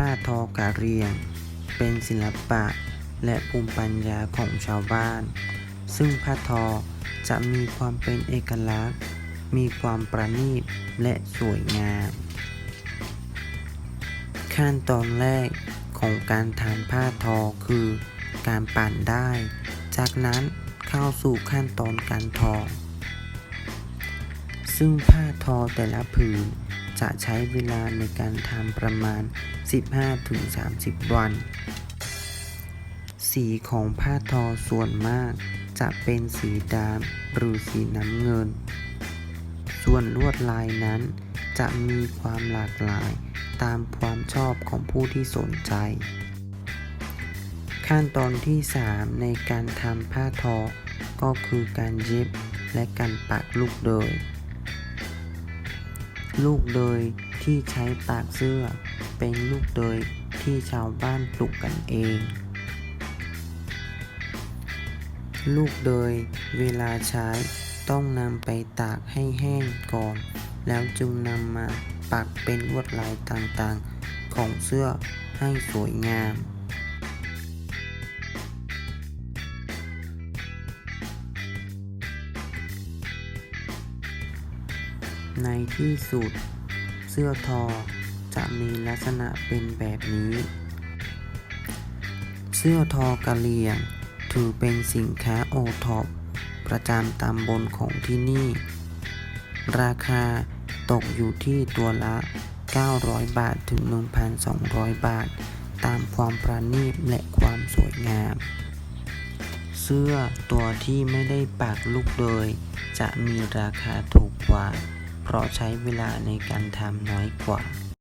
ผ้าทอกะเหรียง เป็นศิลปะและภูมิปัญญาของชาวบ้าน ซึ่งผ้าทอจะมีความเป็นเอกลักษณ์ มีความประณีตและสวยงาม ขั้นตอนแรกของการทำผ้าทอคือ การปั่นได้ จากนั้นเข้าสู่ขั้นตอนการทอ ซึ่งผ้าทอแต่ละผืน จะใช้เวลาในการทำประมาณ 15-30 วัน สีของผ้าทอส่วนมาก จะเป็นสีดำหรือสีน้ำเงิน ส่วนลวดลายนั้น จะมีความหลากหลายตามความชอบของผู้ที่สนใจ ขั้นตอนที่ 3 ในการทำผ้าทอ ก็คือการเย็บและการปักลูกเดย ลูกเดยที่ใช้ปากเสื้อ เป็นลูกเดยที่ชาวบ้านปลูกกันเอง ลูกเดยเวลาใช้ต้องนำไปตากให้แห้งก่อน แล้วจึงนำมาปักเป็นลวดลายต่างๆ ของเสื้อให้สวยงาม ในที่สุด เสื้อทอจะมีลักษณะเป็นแบบนี้ เสื้อทอกะเหรี่ยง ถือเป็นสินค้าโอท็อปประจำตำบลของที่นี่ ราคาตกอยู่ที่ตัวละ 900 บาทถึง 1,200 บาท ตามความประณีตและความสวยงาม เสื้อตัวที่ไม่ได้ปักลูกเลย จะมีราคาถูกกว่า เพราะใช้เวลาในการทำน้อยกว่า